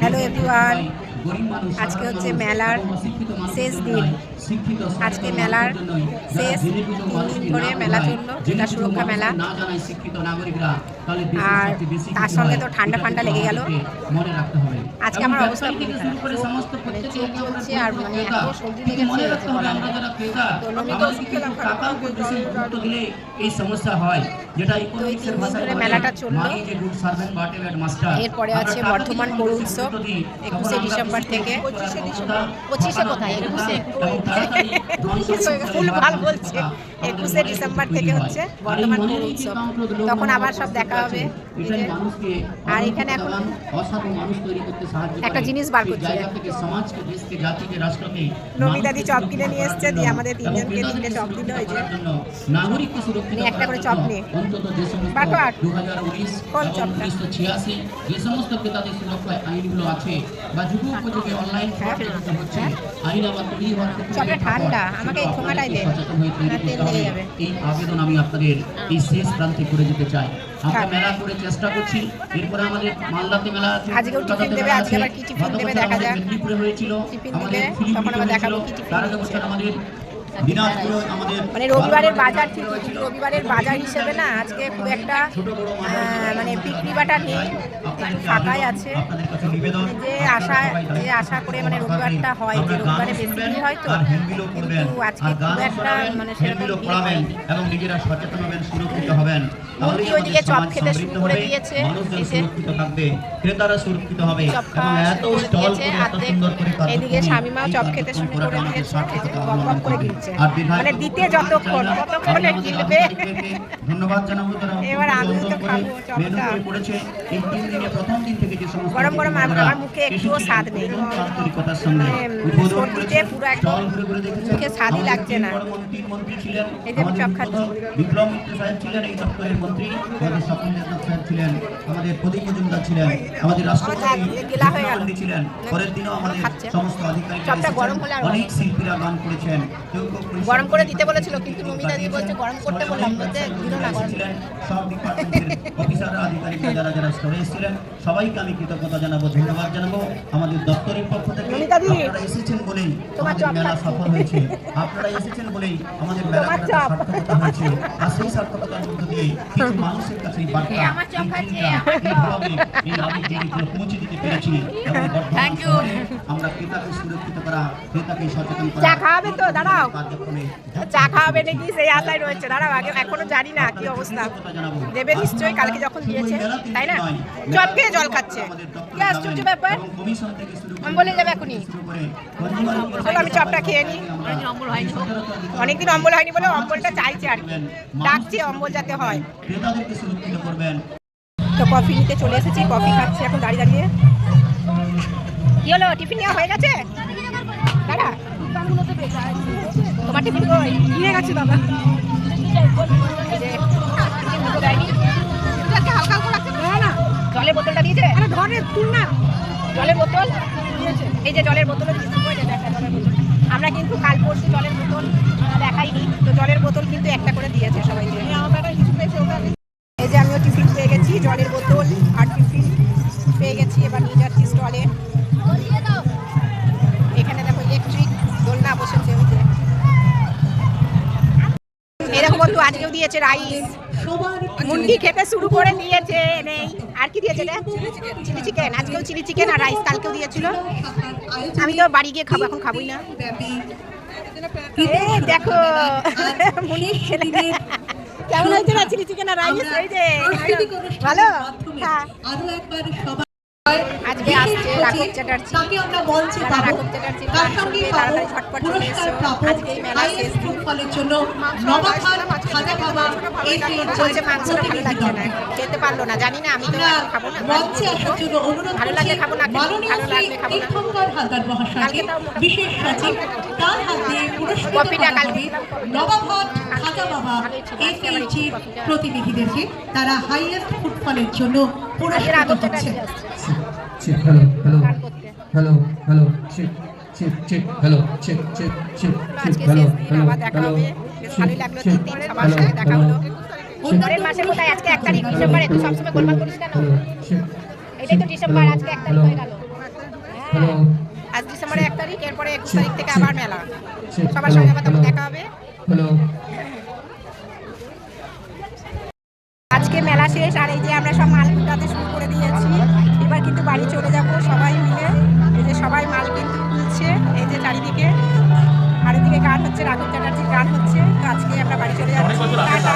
Hello everyone আজকে হচ্ছে মেলার শেষ দিন। আজকে মেলার শেষ দিন ধরে মেলা চলল যেটা সুরক্ষা মেলা। আর তার সঙ্গে তো ঠান্ডা ঠান্ডা লেগে গেল। আজকে আমার অবস্থা মানে আর মানে এত সর্দি লেগেছে। এই সমস্যা হয় যেটা ইকোনমিক্সের ভাষায় মেলাটা চলল। এরপরে আছে বর্ধমান বড় উৎসব, একুশে দিই, তখন 21শে আমরা ডিসেম্বর থেকে। পঁচিশে কোথায়? একুশে? ফুল ভালো বলছে একুশে ডিসেম্বর থেকে হচ্ছে উৎসব তখন আবার সব দেখা হবে আর এখানে এখন অনন্ত অসাধু মানুষ তৈরি করতে সাহায্য একটা জিনিস বার করছি জায়গা দেখ। থেকে সমাজকে দেশকে জাতিকে রাষ্ট্রকে নমিতাদি চপ কিনে নিয়ে এসছে, দিয়ে আমাদের তিনজনকে তিনটে চপ। নাগরিককে সুরক্ষিত একটা করে চপ জন্য নে। অন্তত যে সমস্ত বার কর। 2019 খোল চপটা। যে সমস্ত ক্রেতাদের সুরক্ষায় আইনগুলো আছে বা যুগ উপযোগী অনলাইন হ্যাঁ, ফ্রড হচ্ছে আইন আবার তৈরি হওয়ার ক্ষেত্রে ঠান্ডা, আমাকে এই ঠোঙাটাই দে। হয়ে। এই আবেদন আমি আপনাদের এই শেষ প্রান্তে করে যেতে চাই আমরা হ্যাঁ। মেলা করে চেষ্টা করছি এরপরে আমাদের মালদাতে মেলা আছে আজকেও টিফিন দেবে, আজকে আছে। আবার কি টিফিন দেবে দেখা যাক। মেদিনীপুরে হয়েছিল আমাদের তার দিনাজপুরে আমাদের মানে রবিবারের বাজার ঠিক রবিবারের বাজার হিসেবে না আজকে খুব একটা মানে বিক্রি বাটা নেই ফাঁকাই আছে। যে আশা যে আশা করে মানে রবিবারটা হয় যে রবিবারে বেশি ভিড় হয় তো কিন্তু আজকে খুব একটা মানে সেরকম মুরগি ওইদিকে চপ খেতে শুরু করে দিয়েছে। ক্রেতারা সুরক্ষিত হবে এবং এত করে স্টল এত সুন্দর করে এদিকে স্বামীমাও চপ খেতে শুরু করে দিয়েছে, বক বক করে বিধায়ক মানে দিতে যতক্ষণ, ততক্ষণে আমি গিলবে। ধন্যবাদ জানাব যারা এবার আমিও তো খাব চপটা। করেছে এই তিন দিনে প্রথম দিন থেকে যে সমস্ত গরম গরম আমার মুখে একটুও স্বাদ নেই। সঙ্গে মানে, সর্দিতে পুরো একদম। মুখে স্বাদই লাগছে না। এই যে চপ খাচ্ছি। বিপ্লব মিত্র সাহেব ছিলেন এই দপ্তরের মন্ত্রী আমাদের দেবনাথ সাহেব ছিলেন আমাদের প্রদীপ মজুমদার ছিলেন আমাদের রাষ্ট্রপতি ছিলেন। পরের দিনও আমাদের সমস্ত আরও অনেক শিল্পীরা গান করেছেন। গরম করে দিতে বলেছিল, কিন্তু নমিতা দি বলছে গরম করতে বললাম, বলছে দিল না গরম। সব ডিপার্টমেন্টের অফিসাররা আধিকারিকরা যারা যারা স্টোরে এসেছিলেন সবাইকে আমি কৃতজ্ঞতা জানাব ধন্যবাদ জানাব। আমাদের দপ্তরের পক্ষ থেকে আপনারা এসেছেন বলেই আমাদের মেলা সফল হয়েছে। আপনারা এসেছেন বলেই আমাদের মেলা সার্থকতা হয়েছে। আর সেই সার্থকতার মধ্য দিয়ে কিছু মানুষের কাছে বার্তা করা চা খাওয়াবে তো? দাঁড়াও। চা খাওয়াবে নাকি রয়েছে দাঁড়াও আগে এখনও জানি না অবস্থা দেবে নিশ্চয়ই কালকে যখন তাই না জল খাচ্ছে ব্যাপার এখনই আমি চপটা খেয়ে নিই অনেকদিন অম্বল হয়নি বলে অম্বলটা চাইছে আর কি ডাকছে, অম্বল যাতে হয় করবেন তো কফি নিতে চলে এসেছি কফি খাচ্ছি এখন দাঁড়িয়ে দাঁড়িয়ে। কি হলো টিফিন নেওয়া হয়ে গেছে? দাদা তোমার টিফিন কই? নিয়ে গেছে দাদা। জলের বোতলটা দিয়েছে? আরে ধরে না। জলের বোতল? এই যে জলের বোতলও দিয়েছে। দিয়েছে রাইস। মুন্ডি খেতে শুরু করে দিয়েছে নেই আর কি দিয়েছে রে চিলি চিকেন। আজকেও চিলি চিকেন আর রাইস কালকেও দিয়েছিল। আমি তো বাড়ি গিয়ে খাব, এখন খাবোই না। দেখো। মুন্ডি খেলে কেমন হয়েছে না চিলি চিকেন আর রাইস? ভালো? হ্যাঁ আরও একবার সবাই আজকে আসছে রাঘব চ্যাটার্জি তাকে আমরা মঞ্চে যারা রাঘব চ্যাটার্জির গান শুনবে তাড়াতাড়ি ঝটপট চলে এসো। প্রাপক আজকেই মেলা শেষ দিন ফুটবলের মাংস নবাখান মাছ খাজা বাবা এই যে বলছে মাংসটা ভালো লাগছে না খেতে পারল না জানি না আমি তো খাব না। ভালো লাগলে খাব না ভালো লাগলে খাব না। কালকে তাও বিশেষ সচিব তার হাত পুরস্কৃত কালকে খাজা বাবা। প্রতিনিধিদেরকে তারা হাইয়েস্ট ফুটফলের জন্য পুরস্কৃত হচ্ছে check, hello, hello, দেখা hello, হবে। ভালোই লাগল তিন দিন সবার সাথে দেখা হলো। পরের মাসে কোথায় আজকে এক তারিখ ডিসেম্বরে তুই সবসময় গোলমাল করিস কেন? এটাই তো ডিসেম্বর আজকে এক তারিখ হয়ে গেল। হ্যালো আজ ডিসেম্বরের এক তারিখ এরপরে একুশ তারিখ থেকে আবার মেলা। সবার সঙ্গে আবার তখন দেখা হবে। হ্যালো আজকে মেলা শেষ আর এই যে আমরা সব মা এবার কিন্তু বাড়ি চলে যাব, সবাই মিলে। এই যে সবাই মাল কিন্তু তুলছে, এই যে চারিদিকে। আর এদিকে গান হচ্ছে, রাঘব চ্যাটার্জির গান হচ্ছে, তো আজকে আমরা বাড়ি চলে যাচ্ছি।